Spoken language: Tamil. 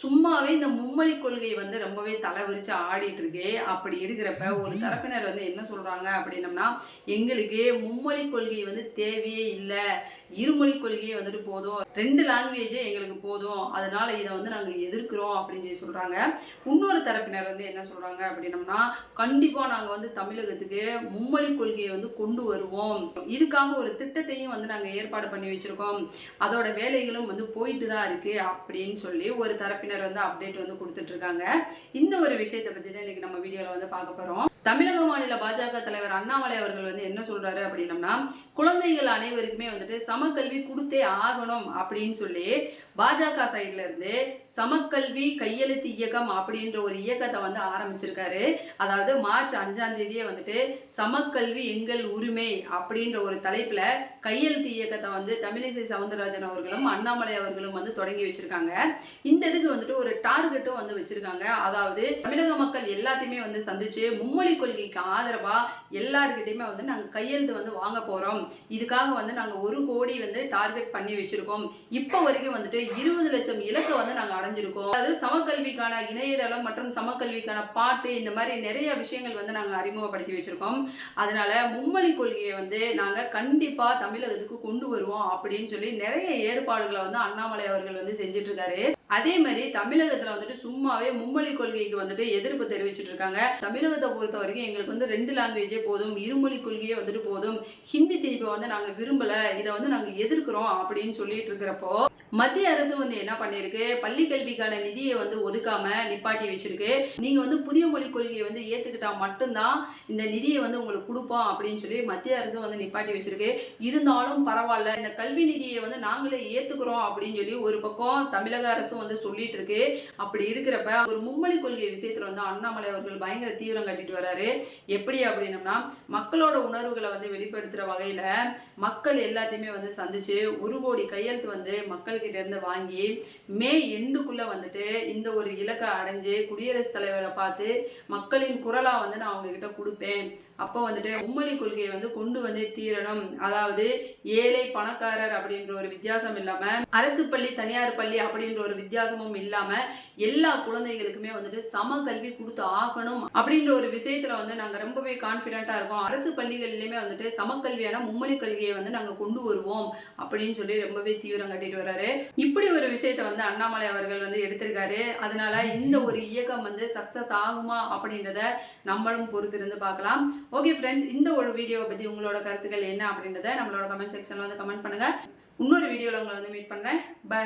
சும்மாவே இந்த மும்மொழி கொள்கை வந்து ரொம்பவே தலை விரிச்சு ஆடிட்டு இருக்கு அப்படி இருக்கிறப்ப ஒரு தரப்பினர் வந்து என்ன சொல்றாங்க அப்படின்னம்னா எங்களுக்கு மும்மொழி கொள்கை வந்து தேவையே இல்லை. இருமொழி கொள்கையே வந்துட்டு போதும். ரெண்டு லாங்குவேஜே எங்களுக்கு போதும். அதனால இதை வந்து நாங்கள் எதிர்க்கிறோம் அப்படின்னு சொல்லி சொல்றாங்க. இன்னொரு தரப்பினர் வந்து என்ன சொல்றாங்க அப்படின்னம்னா கண்டிப்பா நாங்கள் வந்து தமிழகத்துக்கு மும்மொழி கொள்கையை வந்து கொண்டு வருவோம். இதுக்காக ஒரு திட்டத்தையும் வந்து நாங்கள் ஏற்பாடு பண்ணி வச்சிருக்கோம். அதோட வேலைகளும் வந்து போயிட்டு தான் இருக்கு அப்படின்னு சொல்லி ஒரு தரப்பினர் வந்து அப்டேட் வந்து கொடுத்துட்டு இருக்காங்க இந்த ஒரு விஷயத்தை பற்றி தான் நம்ம வீடியோவில் வந்து பார்க்க போகிறோம் தமிழக மாநில பாஜக தலைவர் அண்ணாமலை அவர்கள் வந்து என்ன சொல்றாரு அப்படின்னம்னா குழந்தைகள் அனைவருக்குமே வந்துட்டு சமக்கல்வி கொடுத்தே ஆகணும் அப்படின்னு சொல்லி பாஜக சைட்ல இருந்து சமக்கல்வி கையெழுத்து இயக்கம் அப்படின்ற ஒரு இயக்கத்தை வந்து ஆரம்பிச்சிருக்காரு. அதாவது மார்ச் அஞ்சாம் தேதியே வந்துட்டு சமக்கல்வி எங்கள் உரிமை அப்படின்ற ஒரு தலைப்புல கையெழுத்து இயக்கத்தை வந்து தமிழிசை சவுந்தரராஜன் அவர்களும் அண்ணாமலை அவர்களும் வந்து தொடங்கி வச்சிருக்காங்க. இந்த இதுக்கு வந்துட்டு ஒரு டார்கெட்டும் வந்து வச்சிருக்காங்க. அதாவது தமிழக மக்கள் எல்லாத்தையுமே வந்து சந்திச்சு மும்மொழி கொள்கைக்கு ஆதரவா எல்லாருக்கிட்டையுமே வந்து நாங்க கையெழுத்து வந்து வாங்க போறோம். இதுக்காக வந்து நாங்க ஒரு கோடி வந்து டார்கெட் பண்ணி வச்சிருக்கோம். இப்போ வரைக்கும் வந்துட்டு இருபது லட்சம் இலக்கை வந்து நாங்க அடைஞ்சிருக்கோம். அதாவது சமக்கல்விக்கான இணையதளம் மற்றும் சமக்கல்விக்கான பாட்டு இந்த மாதிரி நிறைய விஷயங்கள் வந்து நாங்க அறிமுகப்படுத்தி வச்சிருக்கோம். அதனால மும்மொழி கொள்கையை வந்து நாங்க கண்டிப்பா தமிழகத்துக்கு கொண்டு வருவோம் அப்படின்னு சொல்லி நிறைய ஏற்பாடுகளை வந்து அண்ணாமலை அவர்கள் வந்து செஞ்சிட்டு இருக்காரு. அதே மாதிரி தமிழகத்துல வந்துட்டு சும்மாவே மும்மொழி கொள்கைக்கு வந்துட்டு எதிர்ப்பு தெரிவிச்சிட்டு இருக்காங்க. தமிழகத்தை பொறுத்த வரைக்கும் எங்களுக்கு வந்து ரெண்டு லாங்குவேஜே போதும். இருமொழி கொள்கையே வந்துட்டு போதும். ஹிந்தி திணிப்பை வந்து நாங்க விரும்பல. இதை வந்து நாங்க எதிர்க்கிறோம் அப்படின்னு சொல்லிட்டு இருக்கிறப்போ மத்திய அரசு வந்து என்ன பண்ணிருக்கு பள்ளி கல்விக்கான நிதியை வந்து ஒதுக்காம நிப்பாட்டி வச்சிருக்கு. நீங்க வந்து புதிய மொழி கொள்கையை வந்து ஏத்துக்கிட்டா மட்டும்தான் இந்த நிதியை வந்து உங்களுக்கு கொடுப்போம் அப்படின்னு சொல்லி மத்திய அரசு வந்து நிப்பாட்டி வச்சிருக்கு. இருந்தாலும் பரவாயில்ல. இந்த கல்வி நிதியை வந்து நாங்களே ஏத்துக்கிறோம் அப்படின்னு சொல்லி ஒரு பக்கம் தமிழக அரசும் வந்து சொல்லிட்டு இருக்கு. அப்படி இருக்கிறப்ப ஒரு மும்மொழி கொள்கை விஷயத்துல வந்து அண்ணாமலை அவர்கள் பயங்கர தீவிரம் கட்டிட்டு வராரு. எப்படி அப்படின்னம்னா மக்களோட உணர்வுகளை வந்து வெளிப்படுத்துற வகையில மக்கள் எல்லாத்தையுமே வந்து சந்திச்சு ஒரு கோடி கையெழுத்து வந்து மக்கள் கிட்ட இருந்து வாங்கி மே எண்டுக்குள்ள வந்துட்டு இந்த ஒரு இலக்கை அடைஞ்சு குடியரசுத் தலைவரை பார்த்து மக்களின் குரலா வந்து நான் அவங்க கிட்ட கொடுப்பேன். அப்போ வந்துட்டு மும்மொழி கொள்கையை வந்து கொண்டு வந்து தீரணும். அதாவது ஏழை பணக்காரர் அப்படின்ற ஒரு வித்தியாசம் இல்லாம அரசு பள்ளி தனியார் பள்ளி அப்படின்ற ஒரு வித்தியாசமும் இல்லாமல் எல்லா குழந்தைகளுக்குமே வந்துட்டு சம கல்வி கொடுத்து ஆகணும் அப்படின்ற ஒரு விஷயத்தில் வந்து நாங்கள் ரொம்பவே கான்ஃபிடென்ட்டாக இருக்கோம். அரசு பள்ளிகள்லையுமே வந்துட்டு சமக்கல்வியான மும்மொழி கல்வியை வந்து நாங்கள் கொண்டு வருவோம் அப்படின்னு சொல்லி ரொம்பவே தீவிரம் கட்டிட்டு வர்றாரு. இப்படி ஒரு விஷயத்தை வந்து அண்ணாமலை அவர்கள் வந்து எடுத்திருக்காரு. அதனால இந்த ஒரு இயக்கம் வந்து சக்ஸஸ் ஆகுமா அப்படின்றத நம்மளும் பொறுத்திருந்து பார்க்கலாம். ஓகே ஃப்ரெண்ட்ஸ் இந்த ஒரு வீடியோவை பற்றி உங்களோட கருத்துக்கள் என்ன அப்படின்றத நம்மளோட கமெண்ட் செக்ஷனில் வந்து கமெண்ட் பண்ணுங்கள் இன்னொரு வீடியோவில் உங்களை வந்து மீட் பண்ணுறேன் பை